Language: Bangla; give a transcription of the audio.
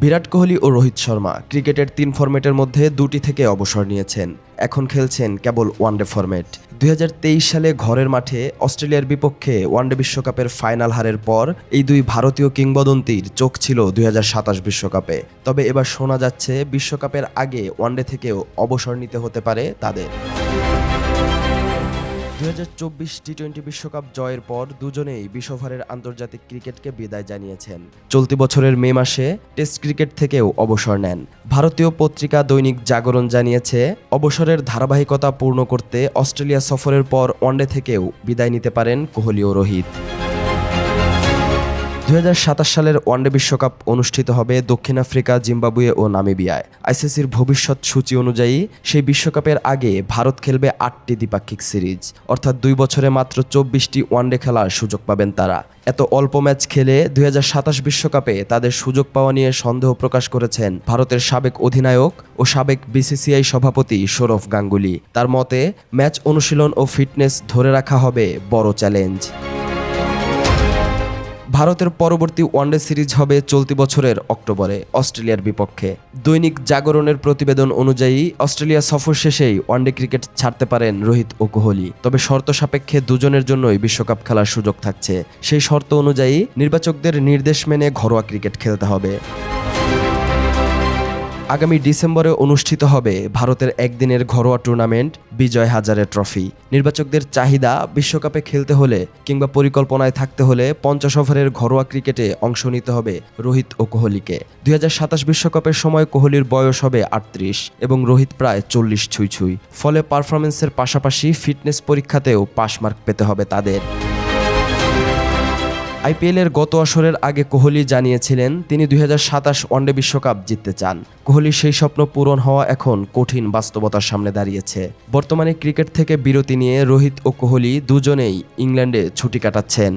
বিরাট কোহলি ও রোহিত শর্মা ক্রিকেটের তিন ফরম্যাটের মধ্যে দুটি থেকে অবসর নিয়েছেন। এখন খেলছেন কেবল ওয়ানডে ফরম্যাট। দুই হাজার তেইশ সালে ঘরের মাঠে অস্ট্রেলিয়ার বিপক্ষে ওয়ানডে বিশ্বকাপের ফাইনাল হারের পর এই দুই ভারতীয় কিংবদন্তির চোখ ছিল দুই বিশ্বকাপে। তবে এবার শোনা যাচ্ছে বিশ্বকাপের আগে ওয়ানডে থেকেও অবসর নিতে হতে পারে তাদের। দুই টি টোয়েন্টি বিশ্বকাপ জয়ের পর দুজনেই বিশ ওভারের আন্তর্জাতিক ক্রিকেটকে বিদায় জানিয়েছেন। চলতি বছরের মে মাসে টেস্ট ক্রিকেট থেকেও অবসর নেন। ভারতীয় পত্রিকা দৈনিক জাগরণ জানিয়েছে, অবসরের ধারাবাহিকতা পূর্ণ করতে অস্ট্রেলিয়া সফরের পর ওয়ানডে থেকেও বিদায় নিতে পারেন কোহলি ও রোহিত। দুই হাজার সাতাশ সালের ওয়ানডে বিশ্বকাপ অনুষ্ঠিত হবে দক্ষিণ আফ্রিকা, জিম্বাবুয়ে ও নামিবিয়ায়। আইসিসির ভবিষ্যৎ সূচি অনুযায়ী সেই বিশ্বকাপের আগে ভারত খেলবে আটটি দ্বিপাক্ষিক সিরিজ। অর্থাৎ দুই বছরে মাত্র চব্বিশটি ওয়ানডে খেলার সুযোগ পাবেন তারা। এত অল্প ম্যাচ খেলে দুই বিশ্বকাপে তাদের সুযোগ পাওয়া নিয়ে সন্দেহ প্রকাশ করেছেন ভারতের সাবেক অধিনায়ক ও সাবেক বিসিসিআই সভাপতি সৌরভ গাঙ্গুলি। তার মতে, ম্যাচ অনুশীলন ও ফিটনেস ধরে রাখা হবে বড় চ্যালেঞ্জ। ভারতের পরবর্তী ওয়ানডে সিরিজ হবে চলতি বছরের অক্টোবরে অস্ট্রেলিয়ার বিপক্ষে। দৈনিক জাগরণের প্রতিবেদন অনুযায়ী অস্ট্রেলিয়া সফর শেষেই ওয়ানডে ক্রিকেট ছাড়তে পারেন রোহিত ও কোহলি। তবে শর্ত সাপেক্ষে দুজনের জন্যই বিশ্বকাপ খেলার সুযোগ থাকছে। সেই শর্ত অনুযায়ী নির্বাচকদের নির্দেশ মেনে ঘরোয়া ক্রিকেট খেলতে হবে। আগামী ডিসেম্বরে অনুষ্ঠিত হবে ভারতের একদিনের ঘরোয়া টুর্নামেন্ট বিজয় হাজারে ট্রফি। নির্বাচকদের চাহিদা বিশ্বকাপে খেলতে হলে কিংবা পরিকল্পনায় থাকতে হলে পঞ্চাশ ওভারের ঘরোয়া ক্রিকেটে অংশ নিতে হবে রোহিত ও কোহলিকে। দুই বিশ্বকাপের সময় কোহলির বয়স হবে আটত্রিশ এবং রোহিত প্রায় চল্লিশ ছুঁই ছুঁই। ফলে পারফরমেন্সের পাশাপাশি ফিটনেস পরীক্ষাতেও পাশ মার্ক পেতে হবে তাদের। আইপিএলের গত আসরের আগে কোহলি জানিয়েছিলেন তিনি দুই হাজার সাতাশ ওয়ানডে বিশ্বকাপ জিততে চান। কোহলির সেই স্বপ্ন পূরণ হওয়া এখন কঠিন বাস্তবতার সামনে দাঁড়িয়েছে। বর্তমানে ক্রিকেট থেকে বিরতি নিয়ে রোহিত ও কোহলি দুজনেই ইংল্যান্ডে ছুটি কাটাচ্ছেন।